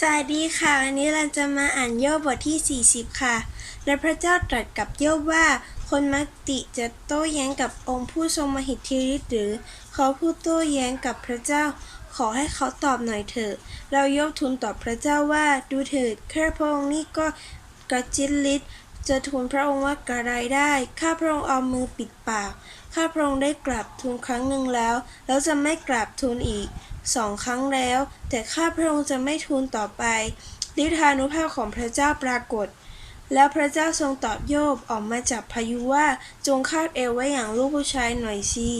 สวัสดีค่ะ วันนี้เราจะมาอ่านโยบบทที่ 40 ค่ะ และพระเจ้าตรัสกับโยบว่า คนมักติจะโต้แย้งกับองค์ผู้ทรงมหิทธิฤทธิ์หรือ เขาผู้โต้แย้งกับพระเจ้า ขอให้เขาตอบหน่อยเถอะ เราโยบทูลตอบพระเจ้าว่า ดูเถิดแค่พระองค์นี่ก็กระจิตลิด จะทูลพระองค์ว่ากระไรได้ ข้าพระองค์เอามือปิดปาก ข้าพระองค์ได้กราบทูลครั้งหนึ่งแล้ว แล้วจะไม่กราบทูลอีกสองครั้งแล้ว แต่ข้าพระองค์จะไม่ทูลต่อไปฤทธานุภาพของพระเจ้าปรากฏ แล้วพระเจ้าทรงตอบโยบออกมาจากพายุว่าจงคาดเอวไว้อย่างลูกผู้ชายหน่อยสิ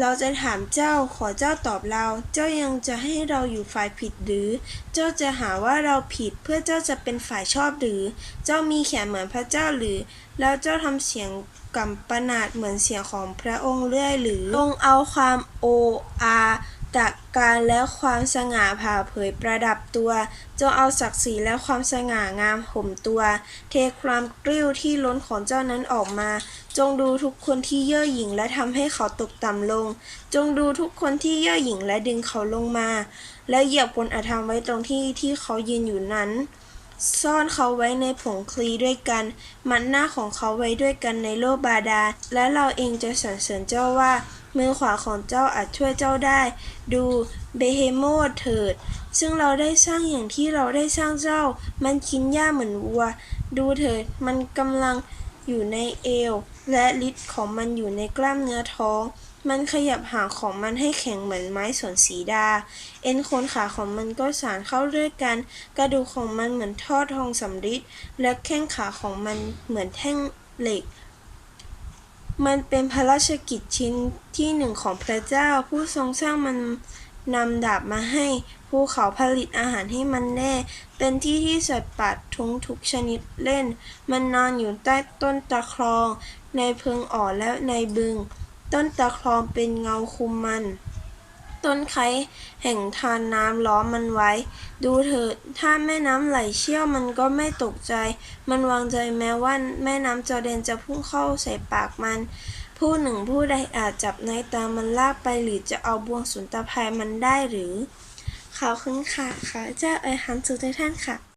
เราจะถามเจ้าขอเจ้าตอบเรา เจ้ายังจะให้เราอยู่ฝ่ายผิดหรือ เจ้าจะหาว่าเราผิดเพื่อเจ้าจะเป็นฝ่ายชอบหรือ เจ้ามีแขนเหมือนพระเจ้าหรือ แล้วเจ้าทำเสียงกำปนาดเหมือนเสียงของพระองค์เรื่อยหรือลงเอาความโออา ตักการและความสง่าผ่าเผยประดับตัว จงเอาศักดิ์ศรีและความสง่างามห่มตัว เทความกริ้วที่ล้นของเจ้านั้นออกมา จงดูทุกคนที่เย่อหยิ่งและทำให้เขาตกต่ำลง จงดูทุกคนที่เย่อหยิ่งและดึงเขาลงมา และเหยียบคนอธรรมไว้ตรงที่ที่เขายืนอยู่นั้น ซ่อนเขาไว้ในผงคลีด้วยกัน มัดหน้าของเขาไว้ด้วยกันในโลกบาดา และเราเองจะสรรเสริญเจ้าว่า มือขวาของเจ้าอาจช่วยเจ้าได้ ดูเบเฮโมธเถิด ซึ่งเราได้สร้างอย่างที่เราได้สร้างเจ้า มันกินหญ้าเหมือนวัว ดูเถิด มันกำลังอยู่ในเอว และฤทธิ์ของมันอยู่ในกล้ามเนื้อท้อง มันขยับหางของมันให้แข็งเหมือนไม้สนสีดา เอ็นโคนขาของมันก็สานเข้าด้วยกัน กระดูกของมันเหมือนท่อทองสำริด และแข้งขาของมันเหมือนแท่งเหล็ก มันเป็นพระราชกิจชิ้นที่หนึ่งของพระเจ้า ผู้ทรงสร้างมันนำดาบมาให้ภูเขาผลิตอาหารให้มันแน่ เป็นที่ที่สัตว์ป่าทุงทุกชนิดเล่น มันนอนอยู่ใต้ต้นตะครอง ในเพิงอ่อนและในบึง ต้นตะครองเป็นเงาคุมมัน ต้นไคร้แห่งทานน้ำล้อมมันไว้ ดูเถิด ถ้าแม่น้ำไหลเชี่ยวมันก็ไม่ตกใจ มันวางใจแม้ว่าแม่น้ำจอร์แดนจะพุ่งเข้าใส่ปากมัน ผู้หนึ่งผู้ใดอาจจับในตามันลากไปหรือจะเอาบ่วงสุนตะภัยมันได้หรือ ขอบคุณค่ะ ขอเจ้าเอ๋ยหันสู่ทุกท่านค่ะ